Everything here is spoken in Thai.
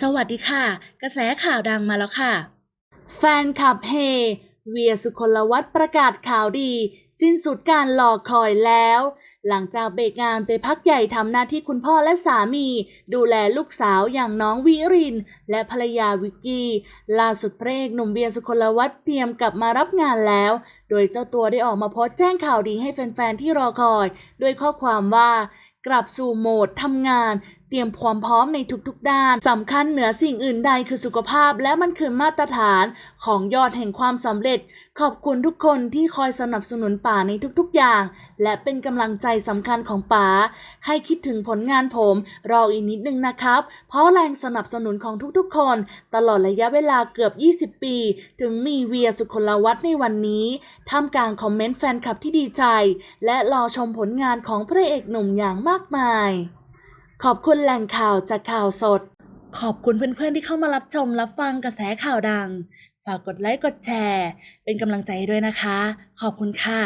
สวัสดีค่ะ กระแสข่าวดังมาแล้วค่ะ แฟนคลับเฮ เวียสุคนลวัฒประกาศข่าวดี สิ้นสุดการรอคอยแล้ว หลังจากเบรกงานไปพักใหญ่ทำหน้าที่คุณพ่อและสามี ดูแลลูกสาวอย่างน้องวิริน และภรรยาวิกกี้ ล่าสุดพระเอกหนุ่มเวียสุคนลวัฒเตรียมกลับมารับงานแล้ว โดยเจ้าตัวได้ออกมาโพสต์แจ้งข่าวดีให้แฟนๆที่รอคอย ด้วยข้อความว่า กลับสู่โหมดทำงาน เตรียมความพร้อมในทุกๆ ด้านสำคัญเหนือสิ่งอื่นใดคือสุขภาพ และมันคือมาตรฐานของยอดแห่งความสำเร็จ ขอบคุณทุกคนที่คอยสนับสนุนป๋าในทุกๆ อย่าง และเป็นกำลังใจสำคัญของป๋าให้คิดถึงผลงานผม รออีกนิดนึงนะครับ เพราะแรงสนับสนุนของทุกๆ คน ตลอดระยะเวลาเกือบ 20 ปี ถึงมีเวียสุคนลวัฒน์ในวันนี้ท่ามกลางคอมเมนต์แฟนคลับที่ดีใจ และรอชมผลงานของพระเอกหนุ่มอย่างมากมาย ขอบคุณแหล่งข่าวจากข่าวสด ขอบคุณเพื่อนๆที่เข้ามารับชมรับฟังกระแสข่าวดัง ฝากกดไลค์กดแชร์ เป็นกำลังใจด้วยนะคะ ขอบคุณค่ะ